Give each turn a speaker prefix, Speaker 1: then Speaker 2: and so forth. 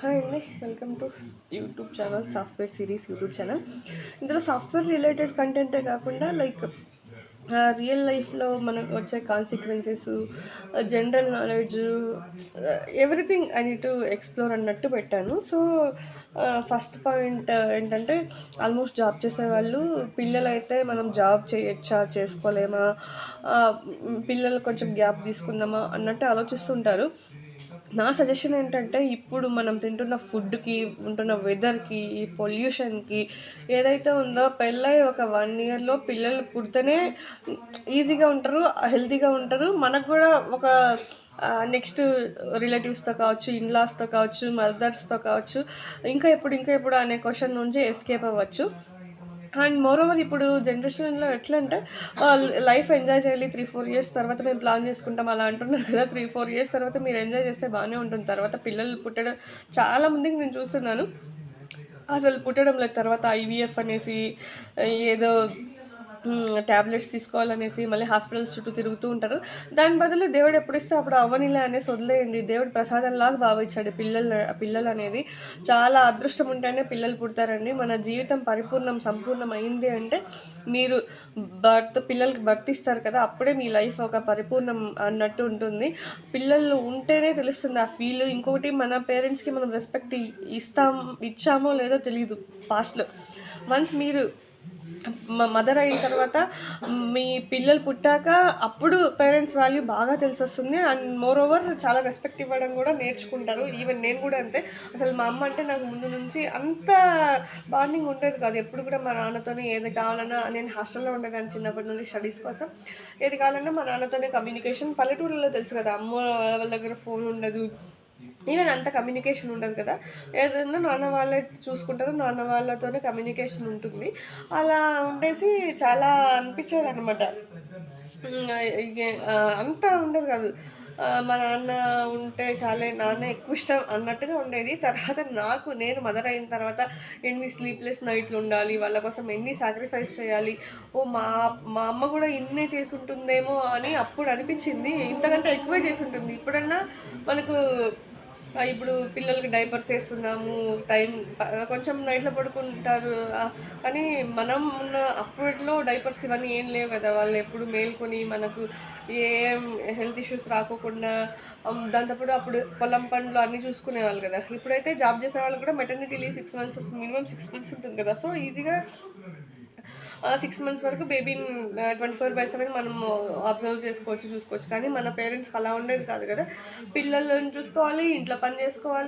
Speaker 1: Hi అండి welcome to YouTube channel software series YouTube channel. ఇందులో software related కంటెంటే కాకుండా లైక్ రియల్ లైఫ్లో మనకు వచ్చే consequences general knowledge everything I need to explore అన్నట్టు పెట్టాను. సో ఫస్ట్ పాయింట్ ఏంటంటే ఆల్మోస్ట్ జాబ్ చేసేవాళ్ళు పిల్లలు అయితే మనం జాబ్ చేయొచ్చా చేసుకోలేమా పిల్లలు కొంచెం గ్యాప్ తీసుకుందామా అన్నట్టు ఆలోచిస్తుంటారు. నా సజెషన్ ఏంటంటే ఇప్పుడు మనం తింటున్న ఫుడ్కి ఉంటున్న వెదర్కి ఈ పొల్యూషన్కి ఏదైతే ఉందో పెళ్ళై ఒక వన్ ఇయర్లో పిల్లలు పుడితేనే ఈజీగా ఉంటారు హెల్తీగా ఉంటారు. మనకు కూడా ఒక నెక్స్ట్ రిలేటివ్స్తో కావచ్చు ఇన్లాస్తో కావచ్చు మదర్స్తో కావచ్చు ఇంకా ఎప్పుడు ఇంకా ఎప్పుడు అనే క్వశ్చన్ నుంచి ఎస్కేప్ అవ్వచ్చు. అండ్ మోర్ ఓవర్ ఇప్పుడు జనరేషన్లో ఎట్లా అంటే లైఫ్ ఎంజాయ్ చేయాలి త్రీ ఫోర్ ఇయర్స్ తర్వాత మేము ప్లాన్ చేసుకుంటాం అలా అంటున్నారు కదా. త్రీ ఫోర్ ఇయర్స్ తర్వాత మీరు ఎంజాయ్ చేస్తే బాగానే ఉంటుంది. తర్వాత పిల్లలు పుట్టడం చాలా మందికి నేను చూస్తున్నాను. అసలు పుట్టడం లేదు. తర్వాత ఐవీఎఫ్ అనేసి ఏదో ట్యాబ్లెట్స్ తీసుకోవాలనేసి మళ్ళీ హాస్పిటల్స్ చుట్టూ తిరుగుతూ ఉంటారు. దాని బదులు దేవుడు ఎప్పుడు ఇస్తే అప్పుడు అవ్వనిలే అనేసి వదిలేయండి. దేవుడు ప్రసాదంలాగా భావించాడు పిల్లలు పిల్లలు అనేది చాలా అదృష్టం ఉంటేనే పిల్లలు పుడతారండి. మన జీవితం పరిపూర్ణం సంపూర్ణం అయింది అంటే మీరు బర్త్ పిల్లలకి భర్తిస్తారు కదా అప్పుడే మీ లైఫ్ ఒక పరిపూర్ణం అన్నట్టు ఉంటుంది. పిల్లలు ఉంటేనే తెలుస్తుంది ఆ ఫీల్. ఇంకొకటి మన పేరెంట్స్కి మనం రెస్పెక్ట్ ఇస్తాం ఇచ్చామో లేదో తెలియదు పాస్ట్లో. వన్స్ మీరు మదర్ అయిన తర్వాత మీ పిల్లలు పుట్టాక అప్పుడు పేరెంట్స్ వాల్యూ బాగా తెలిసి వస్తుంది అండ్ మోర్ ఓవర్ చాలా రెస్పెక్ట్ ఇవ్వడం కూడా నేర్చుకుంటారు. ఈవెన్ నేను కూడా అంతే. అసలు మా అమ్మ అంటే నాకు ముందు నుంచి అంత బాండింగ్ ఉండేది కాదు. ఎప్పుడు కూడా మా నాన్నతోనే ఏది కావాలన్నా నేను హాస్టల్లో ఉండేదాన్ని చిన్నప్పటి నుండి స్టడీస్ కోసం. ఏది కావాలన్నా మా నాన్నతోనే కమ్యూనికేషన్ పల్లెటూరులో తెలుసు కదా అమ్మ వాళ్ళ దగ్గర ఫోన్ ఉండదు. ఈవెన్ అంత కమ్యూనికేషన్ ఉండదు కదా. ఏదైనా నాన్న వాళ్ళే చూసుకుంటారు నాన్న వాళ్ళతోనే కమ్యూనికేషన్ ఉంటుంది. అలా ఉండేసి చాలా అనిపించేది అనమాట అంత ఉండదు కాదు. మా నాన్న ఉంటే చాలే నాన్న ఎక్కువ ఇష్టం అన్నట్టుగా ఉండేది. తర్వాత నాకు నేను మదర్ అయిన తర్వాత ఎన్ని స్లీప్లెస్ నైట్లు ఉండాలి వాళ్ళ కోసం ఎన్ని సాక్రిఫైస్ చేయాలి ఓ మా మా అమ్మ కూడా ఇన్నే చేసి ఉంటుందేమో అని అప్పుడు అనిపించింది. ఇంతకంటే ఎక్కువే చేసి ఉంటుంది ఇప్పుడన్నా మనకు ఇప్పుడు పిల్లలకి డైపర్స్ వేస్తున్నాము టైం కొంచెం నైట్లో పడుకుంటారు కానీ మనం ఉన్న అప్పట్లో డైపర్స్ ఇవన్నీ ఏం లేవు కదా. వాళ్ళు ఎప్పుడు మేల్కొని మనకు ఏం హెల్త్ ఇష్యూస్ రాకోకుండా దాంతోపాటు అప్పుడు పొలం పనులు అన్నీ చూసుకునేవాళ్ళు కదా. ఇప్పుడైతే జాబ్ చేసే వాళ్ళు కూడా మెటర్నిటీ లీవ్ సిక్స్ మంత్స్ వస్తుంది మినిమం సిక్స్ మంత్స్ ఉంటుంది కదా. సో ఈజీగా సిక్స్ మంత్స్ వరకు బేబీని ట్వంటీ ఫోర్ బై సెవెన్ మనం అబ్జర్వ్ చేసుకోవచ్చు చూసుకోవచ్చు. కానీ మన పేరెంట్స్కి అలా ఉండేది కాదు కదా. పిల్లలను చూసుకోవాలి ఇంట్లో పని చేసుకోవాలి.